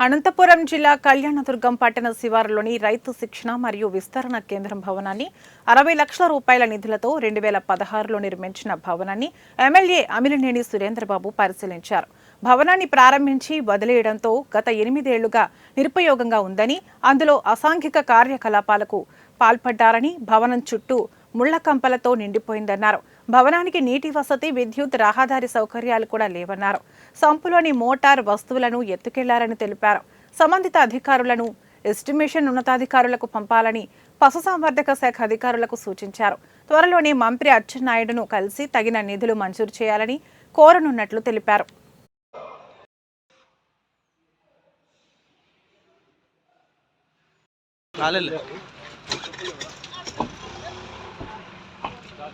అనంతపురం జిల్లా కళ్యాణదుర్గం పట్టణ శివారులోని రైతు శిక్షణ మరియు విస్తరణ కేంద్రం భవనాన్ని అరవై లక్షల రూపాయల నిధులతో రెండు వేల పదహారులో నిర్మించిన భవనాన్ని ఎమ్మెల్యే అమిలినేని సురేంద్రబాబు పరిశీలించారు. భవనాన్ని ప్రారంభించి వదిలేయడంతో గత ఎనిమిదేళ్ళుగా నిరుపయోగంగా ఉందని అందులో అసాంఘిక కార్యకలాపాలకు పాల్పడ్డారని భవనం చుట్టూ ముళ్ళ కంపలతో నిండిపోయిందన్నారు. భవనానికి నీటి వసతి విద్యుత్ రహదారి సౌకర్యాలు కూడా లేవన్నారు. సంపులోని మోటార్ వస్తువులను ఎత్తుకెళ్ళారని తెలిపారు. సంబంధిత అధికారులను ఎస్టిమేషన్ ఉన్నతాధికారులకు పంపాలని పశుసంవర్ధక శాఖ అధికారులకు సూచించారు. త్వరలోనే మంత్రి అచ్చెన్నాయుడును కలిసి తగిన నిధులు మంజూరు చేయాలని కోరనున్నట్లు తెలిపారు.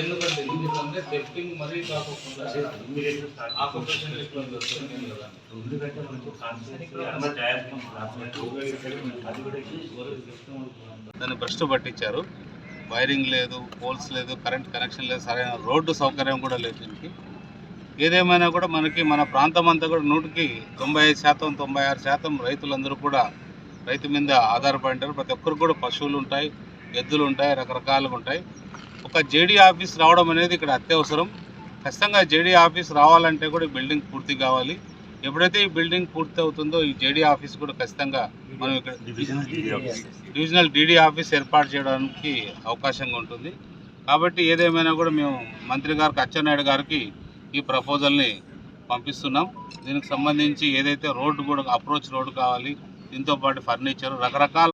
ఎందుకంటే ఎందుకంటే టెస్టింగ్ మరీ కాకుండా ఆక్యుపేషన్ ఇబ్బంది వస్తుంది కదా. దాన్ని భ్రష్టు పట్టించారు. వైరింగ్ లేదు పోల్స్ లేదు కరెంట్ కనెక్షన్ లేదు సరైన రోడ్డు సౌకర్యం కూడా లేదు దీనికి. ఏదేమైనా కూడా మనకి మన ప్రాంతం అంతా కూడా నూటికి తొంభై ఐదు శాతం తొంభై ఆరు శాతం రైతులందరూ కూడా రైతు మీద ఆధారపడి ఉంటారు. ప్రతి ఒక్కరికి కూడా పశువులు ఉంటాయి ఎద్దులు ఉంటాయి రకరకాలుగా ఉంటాయి. ఒక జేడీ ఆఫీస్ రావడం అనేది ఇక్కడ అత్యవసరం. ఖచ్చితంగా జేడీ ఆఫీస్ రావాలంటే కూడా బిల్డింగ్ పూర్తి కావాలి. ఎప్పుడైతే ఈ బిల్డింగ్ పూర్తి అవుతుందో ఈ జేడీ ఆఫీస్ కూడా ఖచ్చితంగా మనం ఇక్కడ డివిజనల్ డీడీ ఆఫీస్ ఏర్పాటు చేయడానికి అవకాశంగా ఉంటుంది. కాబట్టి ఏదేమైనా కూడా మేము మంత్రి గారికి అచ్చెన్నాయుడు గారికి ఈ ప్రపోజల్ని పంపిస్తున్నాం. దీనికి సంబంధించి ఏదైతే రోడ్డు కూడా అప్రోచ్ రోడ్డు కావాలి దీంతో పాటు ఫర్నిచర్ రకరకాల